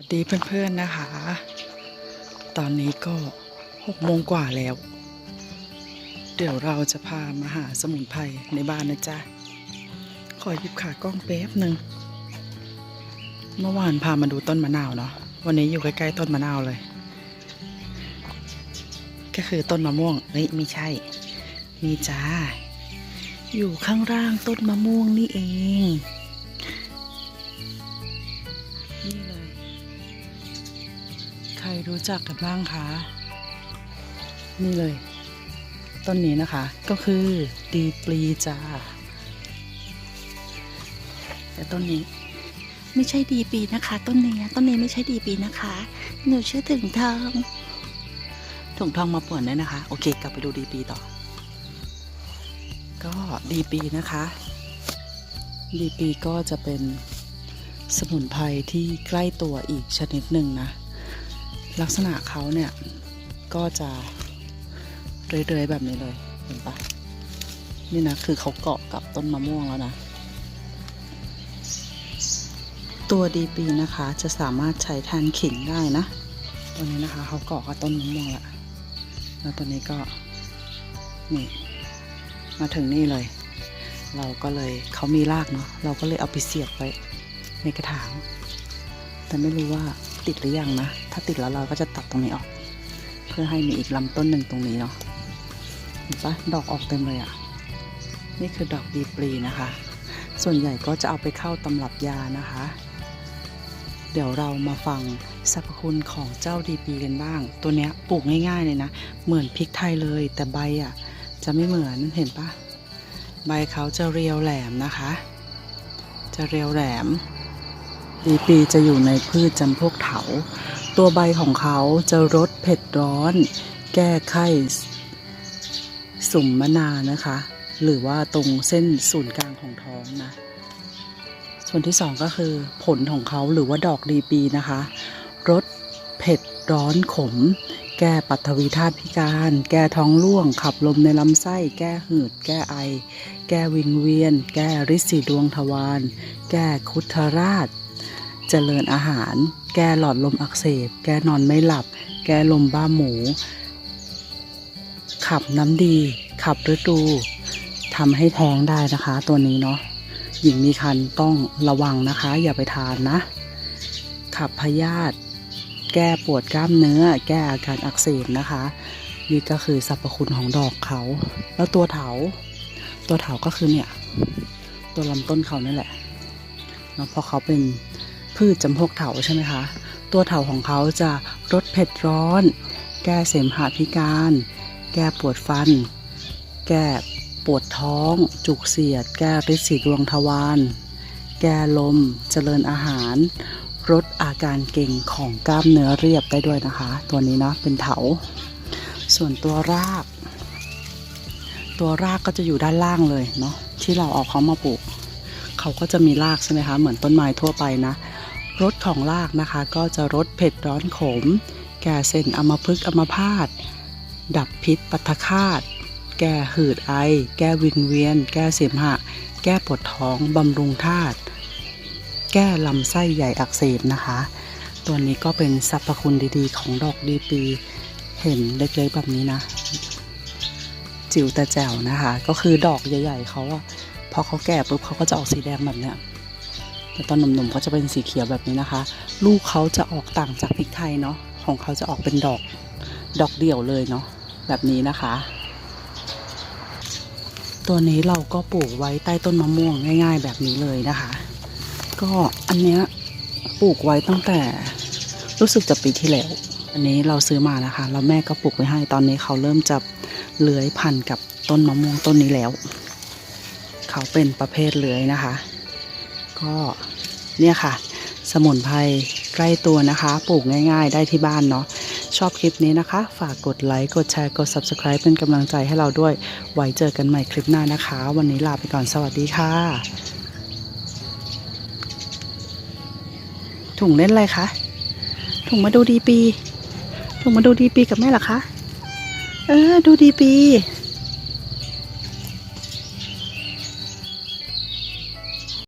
สวัสดีเพื่อนๆนะคะ ตอนนี้ก็หกโมงกว่าแล้ว เดี๋ยวเราจะพามาหาสมุนไพรในบ้านนะจ๊ะ ขอหยิบขากล้องแป๊บหนึ่ง เมื่อวานพามาดูต้นมะนาวเนาะ วันนี้อยู่ใกล้ๆต้นมะนาวเลย ก็คือต้นมะม่วงเฮ้ยไม่ใช่ นี่จ้า อยู่ข้างล่างต้นมะม่วงนี่เอง รรู้จักกันบ้างคะ นี่เลย ต้นนี้นะคะก็คือดีปลีจ้า แต่ต้นนี้ ไม่ใช่ดีปีนะคะ ต้นนี้ต้นนี้ไม่ใช่ดีปีนะคะ หนูชื่อถึงทองถุงทองมาป่วนด้วยนะคะ โอเค กลับไปดูดีปีต่อ ก็ดีปีนะคะ ดีปีก็จะเป็นสมุนไพรที่ใกล้ตัวอีกชนิดหนึ่งนะ ลักษณะเขาเนี่ยก็จะเรื่อยๆแบบนี้เลยเห็นปะนี่นะคือเขาเกาะกับต้นมะม่วงแล้วนะ ตัวดีปีนะคะจะสามารถใช้แทนขิงได้นะ ตัวนี้นะคะเขาเกาะกับต้นมะม่วงละแล้วตัวนี้ก็นี่มาถึงนี่เลย เราก็เลยเขามีรากเนาะเราก็เลยเอาไปเสียบไว้ในกระถาง แต่ไม่รู้ว่าติดหรือยังนะาติดแล้วเราก็จะตัดตรงนี้ออก เพื่อให้มีอีกลำต้นหนึ่งตรงนี้เนาะเห็นปะดอกออกเต็มเลยอะ่ะ นี่คือดอกดีปลีนะคะ ส่วนใหญ่ก็จะเอาไปเข้าตำรับยานะคะ เดี๋ยวเรามาฟังสรรพคุณของเจ้าดีปีกันบ้าง ตัวเนี้ยปลูกง่ายๆเลยนะ เหมือนพริกไทยเลย แต่ใบอะ่ะจะไม่เหมือนเห็นปะใบเขาจะเรียวแหลมนะคะ จะเรียวแหลมดีปีจะอยู่ในพืชจำพวกเถา ตัวใบของเขาจะรสเผ็ดร้อน แก้ไข้สุ่มมะนานะคะ หรือว่าตรงเส้นศูนย์กลางของท้องนะ ส่วนที่สองก็คือผลของเขาหรือว่าดอกดีปีนะคะรสเผ็ดร้อนขม แก้ปัทวีธาตุพิการ แก้ท้องร่วง ขับลมในลำไส้ แก้หืด แก้ไอ แก้วิงเวียน แก้ริดสีดวงทวาร แก้คุทราช เจริญอาหาร แก้หลอดลมอักเสบ แก้นอนไม่หลับ แก้ลมบ้าหมู ขับน้ำดี ขับฤดูทำให้แท้งได้นะคะ ตัวนี้เนาะหญิงมีคันต้องระวังนะคะ อย่าไปทานนะ ขับพยาธิแก้ปวดกล้ามเนื้อ แก้อาการอักเสบนะคะ นี่ก็คือสรรพคุณของดอกเขา แล้วตัวเถา ตัวเถาก็คือเนี่ย ตัวลำต้นเขานี่แหละเนาะพราะเขาเป็น พืชจำพวกเถาใช่ไหมคะ ตัวเถาของเขาจะรสเผ็ดร้อน แก้เสมหะพิการ แก้ปวดฟัน แก้ปวดท้อง จุกเสียด แก้ริดสีดวงทวารแก้ลม เจริญอาหาร ลดอาการเก่งของกล้ามเนื้อเรียบได้ด้วยนะคะ ตัวนี้นะเป็นเถา ส่วนตัวราก ตัวรากก็จะอยู่ด้านล่างเลยเนาะที่เราเอาเขามาปลูก เขาก็จะมีรากใช่ไหมคะ เหมือนต้นไม้ทั่วไปนะ รสของรากนะคะ ก็จะรสเผ็ดร้อนขม แก้เส้นอมพฤกอมพาตดับพิษปัทคาต แก้หืดไอ แก้วิงเวียน แก้เสมหะ แก้ปวดท้อง บำรุงธาตุ แก้ลำไส้ใหญ่อักเสบนะคะ ตัวนี้ก็เป็นสรรพคุณดีๆ ของดอกดีปี เห็นเล็กๆแบบนี้นะ จิ๋วแต่แจ๋วนะคะ ก็คือดอกใหญ่ ๆเขาอะพอเขาแก่ปุ๊บเขาก็จะออกสีแดงแบบเนี้ย แต่ตอนหนุ่มๆเขาจะเป็นสีเขียวแบบนี้นะคะ ลูกเขาจะออกต่างจากพริกไทยเนาะของเขาจะออกเป็นดอกดอกเดี่ยวเลยเนาะแบบนี้นะคะ ตัวนี้เราก็ปลูกไว้ใต้ต้นมะม่วงง่าย ๆ แบบนี้เลยนะคะ ก็อันเนี้ยปลูกไว้ตั้งแต่รู้สึกจะปีที่แล้ว อันนี้เราซื้อมานะคะ แล้วแม่ก็ปลูกไว้ให้ตอนนี้เขาเริ่มจะเลื้อยพันกับต้นมะม่วงต้นนี้แล้ว เขาเป็นประเภทเลื้อยนะคะ ก็ เนี่ยค่ะ สมุนไพรใกล้ตัวนะคะ ปลูกง่าย ๆ ได้ที่บ้านเนาะชอบคลิปนี้นะคะ ฝากกดไลค์กดแชร์กด Subscribe เป็นกำลังใจให้เราด้วย ไว้เจอกันใหม่คลิปหน้านะคะ วันนี้ลาไปก่อนสวัสดีค่ะ ถุงเล่นอะไรคะถุงมาดูดีปีถุงมาดูดีปีกับแม่หรอคะ เออ ดูดีปี